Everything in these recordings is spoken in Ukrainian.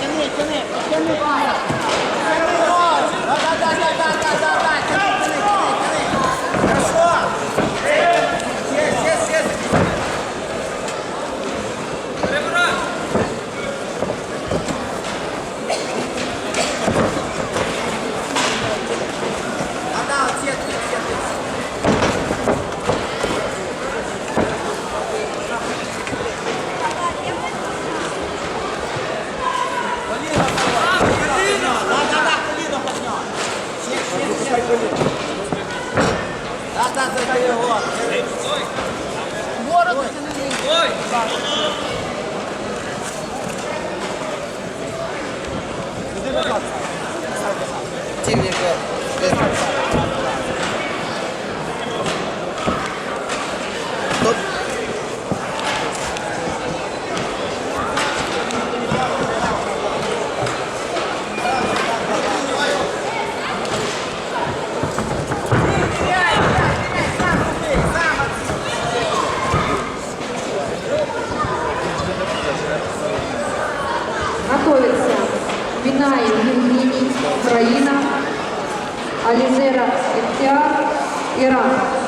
Тяни, тяни, тяни. Ôi. Готовится Минаев Евгений, Украина, Ализера Ихтиар, Иран.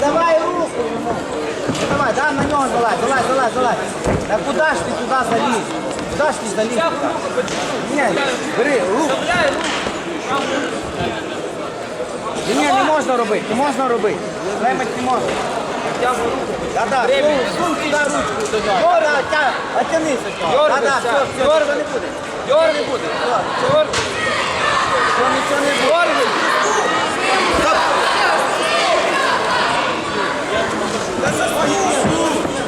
Давай руку. Давай, да, на нього залазь, залазь, залазь, залазь. Да куда ж ти туди заліз? Куда ж ти заліз? Ні, бери, руку. Ні, ні, не можна робити, не можна робити. Лемить не можна. Да, да, сунь туди ручку. Гора, тя, оттянися. Да, да, все, все, не буде. Нічого не буде. Все, нічого не буде.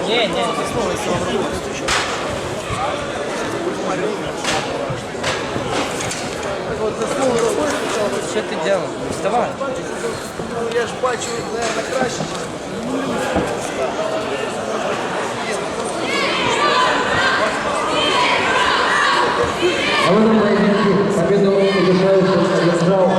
Ні, ні, не слухай, Що ти робиш? Вставай. Я ж бачу, наверное, краще. Вони побіду лишається яскрав.